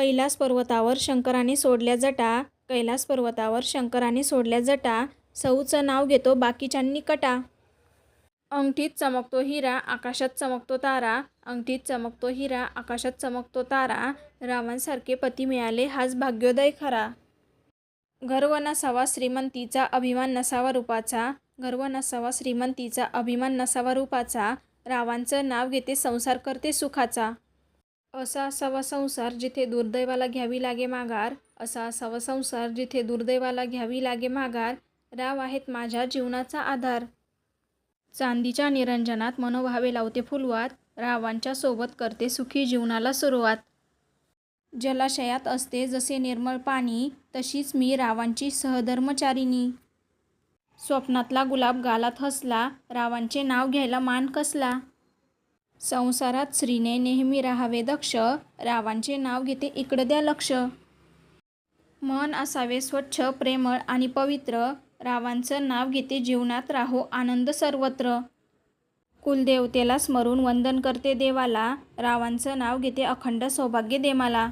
कैलास पर्वतावर शंकराने सोडल्या जटा कैलास पर्वतावर शंकराने सोडल्या जटा सऊचं नाव घेतो बाकीच्यांनी कटा. अंगठीत चमकतो हिरा आकाशात चमकतो तारा अंगठीत चमकतो हिरा आकाशात चमकतो तारा रावांसारखे पती मिळाले हाच भाग्योदय खरा. गर्व नसावा श्रीमंतीचा अभिमान नसावा रूपाचा. गर्व नसावा श्रीमंतीचा अभिमान नसावा रूपाचा. रावांचं नाव घेते संसार करते सुखाचा. असा असावा संसार जिथे दुर्दैवाला घ्यावी लागे माघार असा असावा संसार जिथे दुर्दैवाला घ्यावी लागे माघार राव आहेत माझ्या जीवनाचा आधार. चांदीच्या निरंजनात मनोभावे लावते फुलवात रावांच्या सोबत करते सुखी जीवनाला सुरुवात. जलाशयात असते जसे निर्मळ पाणी तशीच मी रावांची सहधर्मचारिणी. स्वप्नातला गुलाब गालात हसला रावांचे नाव घ्यायला मान कसला? संसारात स्त्रीने नेहमी राहावे दक्ष रावांचे नाव घेते इकडं द्या लक्ष. मन असावे स्वच्छ प्रेमळ आणि पवित्र रावांचं नाव घेते जीवनात राहो आनंद सर्वत्र. कुलदेवतेला स्मरून वंदन करते देवाला रावांचं नाव घेते अखंड सौभाग्य देमाला.